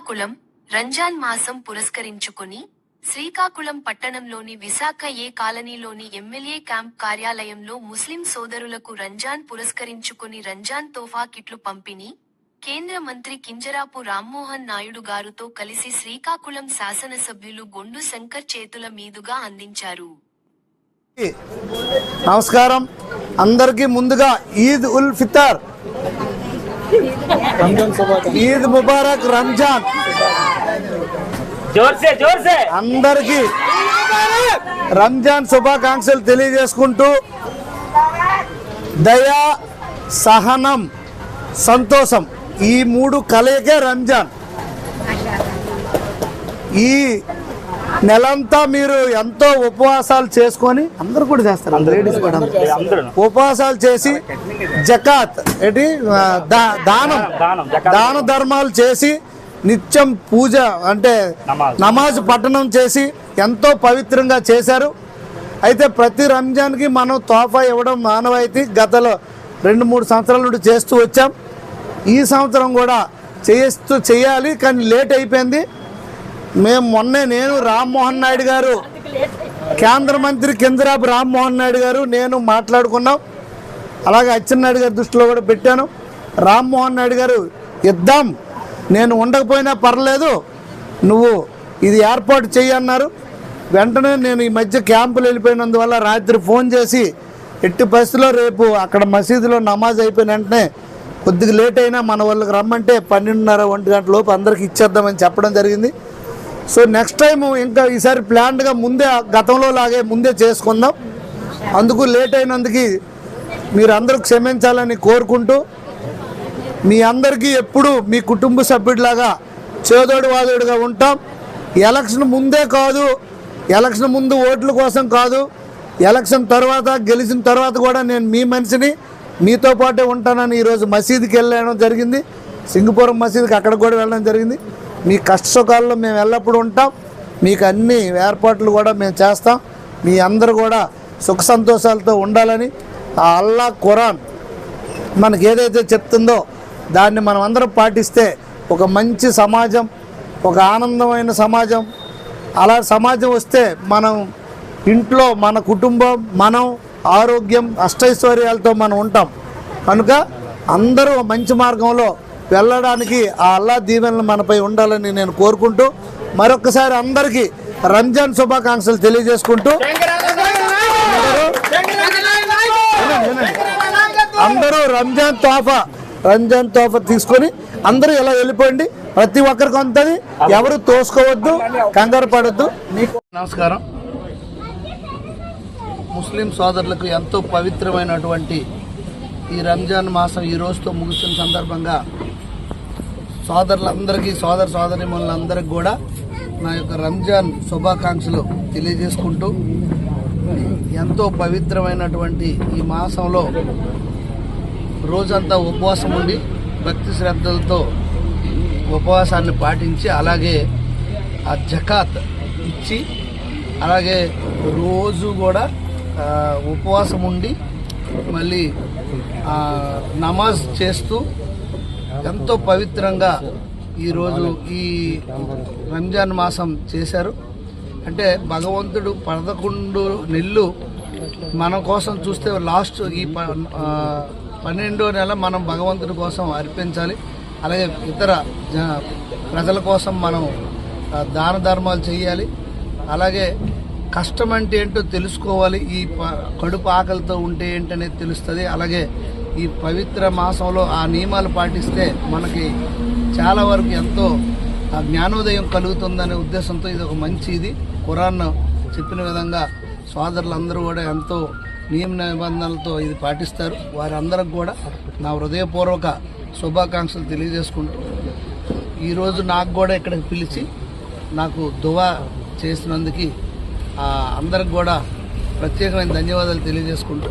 శ్రీకాకుళం రంజాన్ మాసం పురస్కరించుకుని శ్రీకాకుళం పట్టణంలోని విశాఖ ఏ కాలనీలోని ఎమ్మెల్యే క్యాంప్ కార్యాలయంలో ముస్లిం సోదరులకు రంజాన్ పురస్కరించుకుని రంజాన్ తోఫా కిట్లు పంపిణీ కేంద్ర మంత్రి కింజరాపు రామ్మోహన్ నాయుడు గారుతో కలిసి శ్రీకాకుళం శాసనసభ్యులు గొండు శంకర్ చేతుల మీదుగా అందించారు. నమస్కారం. అందరికీ ముందుగా ఈద్ ఉల్ ఫితర్. ఈద్ ముబారక్ రంజాన్. అందరికి రంజాన్ శుభాకాంక్షలు తెలియజేసుకుంటూ దయా సహనం సంతోషం ఈ మూడు కలయికే రంజాన్. ఈ నెలంతా మీరు ఎంతో ఉపవాసాలు చేసుకొని అందరూ కూడా చేస్తారు. లేడీస్ కూడా ఉపవాసాలు చేసి జకాత్ ఏంటి? దానం దానం, ధర్మాలు చేసి నిత్యం పూజ అంటే నమాజ్. నమాజ్ పఠనం చేసి ఎంతో పవిత్రంగా చేశారు. అయితే ప్రతి రంజాన్కి మనం తోఫా ఇవ్వడం మానవాయితీ. గతలో రెండు మూడు సంవత్సరాల నుండి చేస్తూ వచ్చాం. ఈ సంవత్సరం కూడా చేస్తూ చేయాలి కానీ లేట్ అయిపోయింది. మేము మొన్నే నేను రామ్మోహన్ నాయుడు గారు కేంద్ర మంత్రి కిందరాపు రామ్మోహన్ నాయుడు గారు నేను మాట్లాడుకున్నాం. అలాగే అచ్చెన్నాయుడు గారి దృష్టిలో కూడా పెట్టాను. రామ్మోహన్ నాయుడు గారు ఇద్దాం నేను ఉండకపోయినా పర్లేదు నువ్వు ఇది ఏర్పాటు చేయన్నారు వెంటనే నేను ఈ మధ్య క్యాంపులు వెళ్ళిపోయినందువల్ల రాత్రి ఫోన్ చేసి ఎట్టి పరిస్థితిలో రేపు అక్కడ మసీదులో నమాజ్ అయిపోయిన వెంటనే కొద్దిగా లేట్ అయినా మన వాళ్ళకి రమ్మంటే పన్నెండున్నర ఒంటి గంటలోపు అందరికి ఇచ్చేద్దామని చెప్పడం జరిగింది. సో నెక్స్ట్ టైం ఇంకా ఈసారి ప్లాన్డ్గా ముందే గతంలో లాగే ముందే చేసుకుందాం. అందుకు లేట్ అయినందుకు మీరందరూ క్షమించాలని కోరుకుంటూ మీ అందరికీ ఎప్పుడు మీ కుటుంబ సభ్యుడిలాగా చేదోడు వాదోడుగా ఉంటాం. ఎలక్షన్ ముందే కాదు ఎలక్షన్ ముందు ఓట్ల కోసం కాదు ఎలక్షన్ తర్వాత గెలిచిన తర్వాత కూడా నేను మీ మనిషిని మీతో పాటే ఉంటానని ఈరోజు మసీదుకి వెళ్ళడం జరిగింది. సింగపురం మసీదుకి అక్కడ కూడా వెళ్ళడం జరిగింది. మీ కష్ట సుఖాల్లో మేము ఎల్లప్పుడూ ఉంటాం. మీకు అన్ని ఏర్పాట్లు కూడా మేము చేస్తాం. మీ అందరూ కూడా సుఖ సంతోషాలతో ఉండాలని ఆ అల్లా ఖురాన్ మనకి ఏదైతే చెప్తుందో దాన్ని మనం అందరం పాటిస్తే ఒక మంచి సమాజం ఒక ఆనందమైన సమాజం. అలా సమాజం వస్తే మనం ఇంట్లో మన కుటుంబం మనం ఆరోగ్యం అష్టైశ్వర్యాలతో మనం ఉంటాం. కనుక అందరూ మంచి మార్గంలో వెళ్ళడానికి ఆ అల్లా దీవెనలు మనపై ఉండాలని నేను కోరుకుంటూ మరొకసారి అందరికీ రంజాన్ శుభాకాంక్షలు తెలియజేసుకుంటూ అందరూ రంజాన్ తోఫా రంజాన్ తోఫా తీసుకొని అందరూ ఇలా వెళ్ళిపోండి? ప్రతి ఒక్కరికి ఉంటుంది. ఎవరు తోసుకోవద్దు కంగారు పడద్దు. నమస్కారం. ముస్లిం సోదరులకు ఎంతో పవిత్రమైనటువంటి ఈ రంజాన్ మాసం ఈ రోజుతో ముగిసిన సందర్భంగా సోదరులందరికీ సోదర సోదరిమణులందరికీ కూడా నా యొక్క రంజాన్ శుభాకాంక్షలు తెలియజేసుకుంటూ ఎంతో పవిత్రమైనటువంటి ఈ మాసంలో రోజంతా ఉపవాసం ఉండి భక్తి శ్రద్ధలతో ఉపవాసాన్ని పాటించి అలాగే ఆ జకాత్ ఇచ్చి అలాగే రోజు కూడా ఉపవాసం ఉండి మళ్ళీ నమాజ్ చేస్తూ ఎంతో పవిత్రంగా ఈరోజు ఈ రంజాన్ మాసం చేశారు. అంటే భగవంతుడు పదకొండు నెల్లు మన కోసం చూస్తే లాస్ట్ ఈ ప పన్నెండో నెల మనం భగవంతుడి కోసం అర్పించాలి. అలాగే ఇతర జ ప్రజల కోసం మనం దాన ధర్మాలు చేయాలి. అలాగే కష్టం అంటే ఏంటో తెలుసుకోవాలి. ఈ ప- కడుపు ఆకలితో ఉంటే ఏంటనేది తెలుస్తుంది. అలాగే ఈ పవిత్ర మాసంలో ఆ నియమాలు పాటిస్తే మనకి చాలా వరకు ఎంతో ఆ జ్ఞానోదయం కలుగుతుందనే ఉద్దేశంతో ఇది ఒక మంచి ఇది ఖురాన్ చెప్పిన విధంగా సోదరులందరూ కూడా ఎంతో నియమ నిబంధనలతో ఇది పాటిస్తారు. వారందరికి కూడా నా హృదయపూర్వక శుభాకాంక్షలు తెలియజేసుకుంటూ ఈరోజు నాకు కూడా ఇక్కడికి పిలిచి నాకు దువా చేసినందుకు అందరికి కూడా ప్రత్యేకమైన ధన్యవాదాలు తెలియజేసుకుంటూ